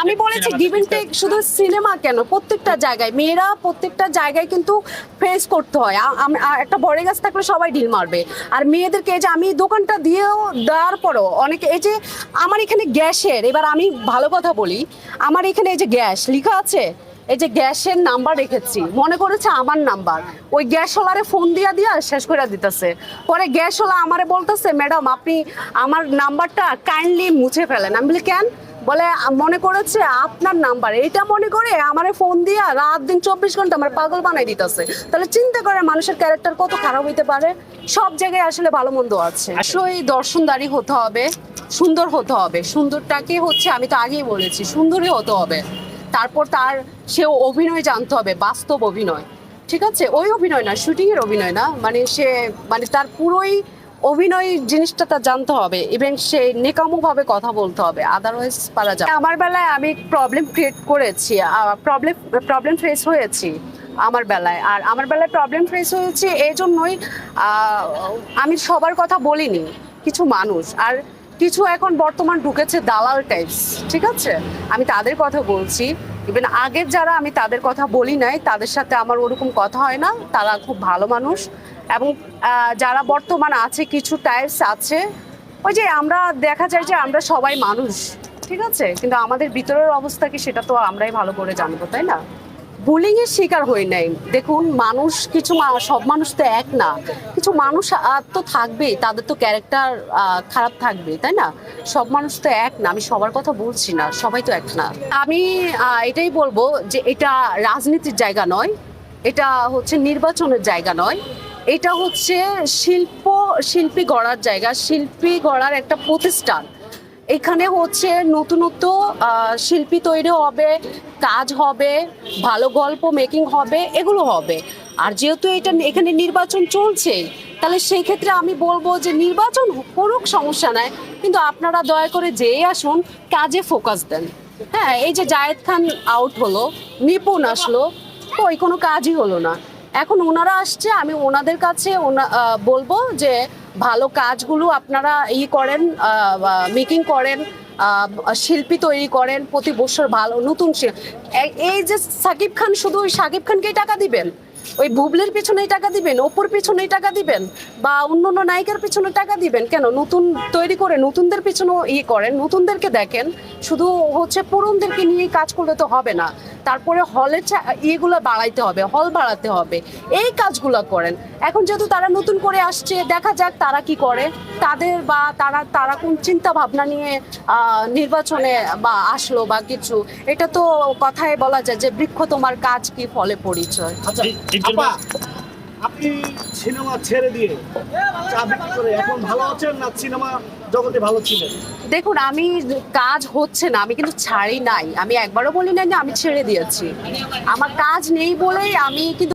আমি বলেছি given take শুধু সিনেমা কেন? প্রত্যেকটা জায়গায় মেয়েরা প্রত্যেকটা জায়গায় কিন্তু ফেস করতে হয়। একটা বড় গাছ থাকলে সবাই ঢিল মারবে। আর মেয়েদেরকে এই যে আমি দোকানটা দিয়েও দেওয়ার পরও অনেকে এই যে আমার এখানে গ্যাসের এবার আমি ভালো কথা বলি আমার এখানে এই যে গ্যাস লেখা আছে? এই যে গ্যাসের নাম্বার রেখেছি। মনে করেছে আমার নাম্বার। ওই গ্যাসওয়ালারে ফোন দিয়া দিয়া শেষ করে দিতেছে। পরে গ্যাসওয়ালা আমারে বলতেছে ম্যাডাম আপনি আমার নাম্বারটা কাইন্ডলি মুছে ফেলেন। আমি বলি কেন? বলে, মনে করেছে আপনার নাম্বার। এটা মনে করে আমারে ফোন দিয়া রাত দিন চব্বিশ ঘণ্টা আমার পাগল বানাই দিতেছে। তাহলে চিন্তা করে মানুষের ক্যারেক্টার কত খারাপ হইতে পারে। সব জায়গায় আসলে ভালো মন্দ আছে। আসলে দর্শনদারি হতে হবে, সুন্দর হতে হবে। সুন্দরটাকে হচ্ছে আমি তো আগেই বলেছি সুন্দরই হতে হবে। তারপর তার সে অভিনয় জানতে হবে, বাস্তব অভিনয়। ঠিক আছে? ওই অভিনয় না শুটিং এর অভিনয় না। মানে সে মানে তার পুরোই অভিনয় জিনিসটা তার জানতে হবে ইভেন সে নেকামো ভাবে কথা বলতে হবে আদারওয়াইজ পারা যায় আমার বেলায় আমি প্রবলেম ক্রিয়েট করেছি প্রবলেম প্রবলেম ফেস হয়েছি আমার বেলায়। আর আমার বেলায় প্রবলেম ফেস হয়েছে এই জন্যই আমি সবার কথা বলিনি, কিছু মানুষ। আর কিছু এখন বর্তমান ঢুকেছে দালাল টাইপস ঠিক আছে? আমি তাদের কথা বলছি ইভেন আগের যারা আমি তাদের কথা বলি নাই, তাদের সাথে আমার ওরকম কথা হয় না, তারা খুব ভালো মানুষ। এবং যারা বর্তমান আছে, কিছু টাইপস আছে, ওই যে আমরা দেখা যায় যে আমরা সবাই মানুষ, ঠিক আছে? কিন্তু আমাদের ভিতরের অবস্থা কি সেটা তো আমরাই ভালো করে জানব, তাই না? বুলিং এর শিকার হই নাই। দেখুন, মানুষ কিছু সব মানুষ তো এক না। কিছু মানুষ তো থাকবেই, তাদের তো ক্যারেক্টার খারাপ থাকবে, তাই না? সব মানুষ তো এক না, আমি সবার কথা বলছি না, সবাই তো এক না। আমি এটাই বলব যে এটা রাজনীতির জায়গা নয়, এটা হচ্ছে নির্বাচনের জায়গা নয়। এটা হচ্ছে শিল্প, শিল্পী গড়ার জায়গা, শিল্পী গড়ার একটা প্রতিষ্ঠান। এখানে হচ্ছে নতুনত্ব শিল্পী তৈরি হবে, কাজ হবে, ভালো গল্প মেকিং হবে, এগুলো হবে। আর যেহেতু এটা এখানে নির্বাচন চলছে, তাহলে সেই ক্ষেত্রে আমি বলব যে নির্বাচন করুক, সমস্যা নাই। কিন্তু আপনারা দয়া করে যেই আসুন, কাজে ফোকাস দেন। হ্যাঁ এই যে জায়েদ খান আউট হলো, নিপুণ আসলো ওই কোনো কাজই হলো না। এখন ওনারা আসছে, আমি ওনাদের কাছে বলব যে ভালো কাজগুলো আপনারা ই করেন মেকিং করেন শিল্পী তৈরি করেন, প্রতি বছর ভালো, নতুন এই- যে সাকিব খান শুধু ওই সাকিব খানকেই টাকা দিবেন? ওই বুবলির পিছনেই টাকা দিবেন? অপুর পিছনেই টাকা দিবেন? বা অন্য অন্য নায়িকার পিছনে টাকা দিবেন? কেন? নতুন তৈরি করে নতুনদের পিছনেও ই করেন, নতুনদেরকে দেখেন। শুধু হচ্ছে পুরনদেরকে নিয়ে কাজ করলে তো হবে না। তারপরে হলের ইয়েগুলো বাড়াইতে হবে হল বাড়াতে হবে। এই কাজগুলো করেন। এখন যেহেতু তারা নতুন করে আসছে দেখা যাক তারা কি করে। তাদের বা তারা তারা কোন চিন্তা ভাবনা নিয়ে নির্বাচনে বা আসলো বা কিছু এটা তো কথায় বলা যায় যে বৃক্ষ তোমার কাজ কি ফলে পরিচয়। আচ্ছা আপনি সিনেমা ছেড়ে দিয়ে করে এখন ভালো আছেন না সিনেমা জগতে ভালো ছিলেন? দেখুন, আমি কাজ হচ্ছে না, আমি কিন্তু ছাড়ি নাই। আমি একবারও বলি না যে আমি ছেড়ে দিয়েছি। আমার কাজ নেই বলেই আমি কিন্তু